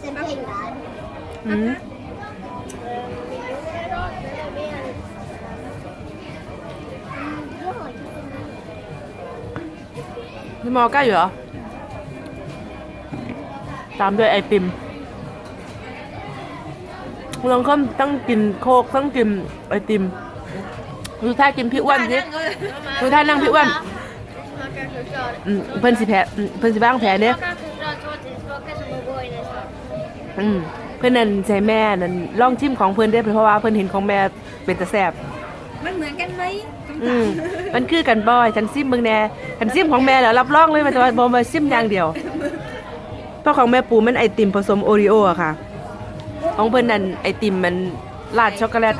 sen pengar. อืม Ja, พี่มอใกล้อยู่เหรอตามด้วยไอติมลองเพิ่มต้องกินโคกต้องกินไอติมดูท่ากินพี่อ้วนสิดูท่านั่งพี่อ้วน smakar choklad. อืมเพิ่นสิแพ้อืมเพิ่นสิบ้างแพ้เนี่ย อืมเพิ่นนั่นใส่แม่นั่นลองชิมของเพิ่นได้เพราะว่าเพิ่นเห็นของแม่เป็นตะแซ่บมันเหมือนกันไหมอืมมันคือกันบ่อยฉันซิมเบิ่งแน่ฉันซิมของแม่แล้วรับรองเลยมันจะว่าบ่มาซิมอย่างเดียวเพราะของแม่ปูมันไอติมผสมโอรีโออะค่ะ ของเพิ่นนั่นไอติมมันราดช็อกโกแลต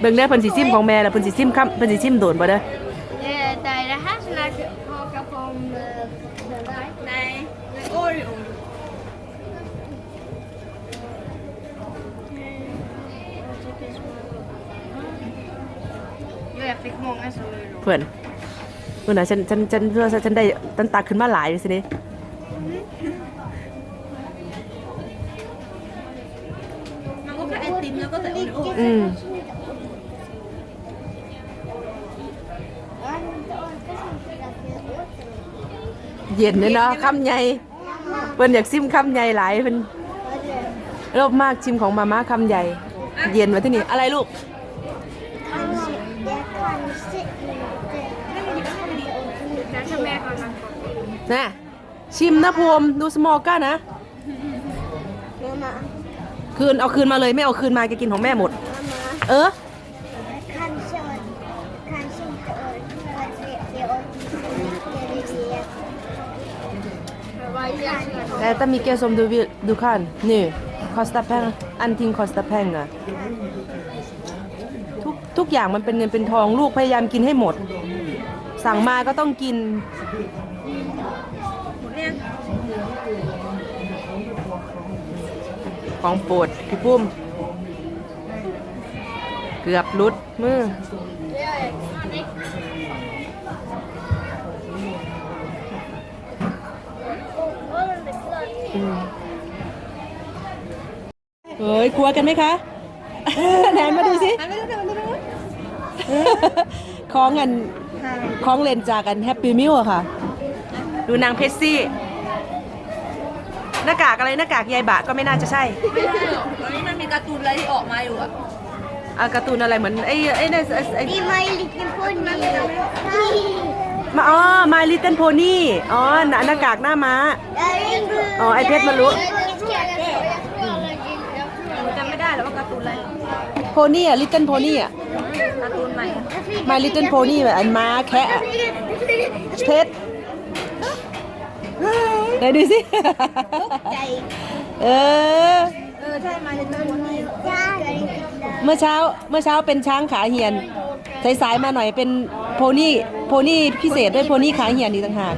เบิ่งได้เพิ่นสิซิมของแม่แล้วเพิ่นสิซิมคำเพิ่นสิซิมโดนบ่เด้อ Eh, Det är det här som är Oreo. You have big mong as a little. เพื่อนเพื่อนนะฉันฉันฉันเพื่อนฉันได้ฉันตักขึ้นมาหลายเลยสินี่ มันก็แค่ไอติมแล้วก็ใส่โอรีโออืม เย็นเลยเนาะคำใหญ่ เพิ่นอยากซิมคำใหญ่หลายเพิ่น Vad är det? รอบมากชิมของมาม่าคำใหญ่ เย็นมาที่นี่อะไรลูก Kanske, jag kanske inte. Kanske mer kan man få. นะชิมนะพวมดูสมอลก้านะ Mamma, คืนเอาคืนมาเลยไม่เอาคืนมาแกกินของแม่หมด mamma. เออ แต่มีแกสมดูวิดูคันนี่คอสตาแพงอันทิงคอสตาแพงอะทุกทุกอย่างมันเป็นเงินเป็นทองลูกพยายามกินให้หมด สั่งมาก็ต้องกินของโปรดพี่ปุ้ม เกือบลุดมือ เฮ้ยกลัวกันไหมคะไหนมาดูสิมันไม่รู้แต่มันไม่รู้ของเงินของเลนจากกันแฮปปี้มิวอะค่ะ ดูนางเพชซี่ หน้ากากอะไรหน้ากากยายบะก็ไม่น่าจะใช่ไม่ใช่หรอกตอนนี้มันมีการ์ตูนอะไรที่ออกมาอยู่อะอาการ์ตูนอะไรเหมือนไอ้ไอ้เนี่ยไอ้ไอ้ Det är My Little Pony. มาอ๋อ My Little Pony อ๋อหน้าหน้ากากหน้าม้า อ๋อไอ้เพชรมันรู้หนูจำไม่ได้หรอกว่าการ์ตูนอะไร โพนี่อะ Little Pony อะ การ์ตูนใหม่ My Little Pony แบบอันม้าแคะอะเพชรไหนดูสิเออ เออใช่มาเลยตัวนี้เมื่อเช้าเมื่อเช้าเป็นช้างขาเหียน สายๆมาหน่อยเป็นโพนี่ โพนี่พิเศษด้วยโพนี่ขาเหียนี่ต่างหาก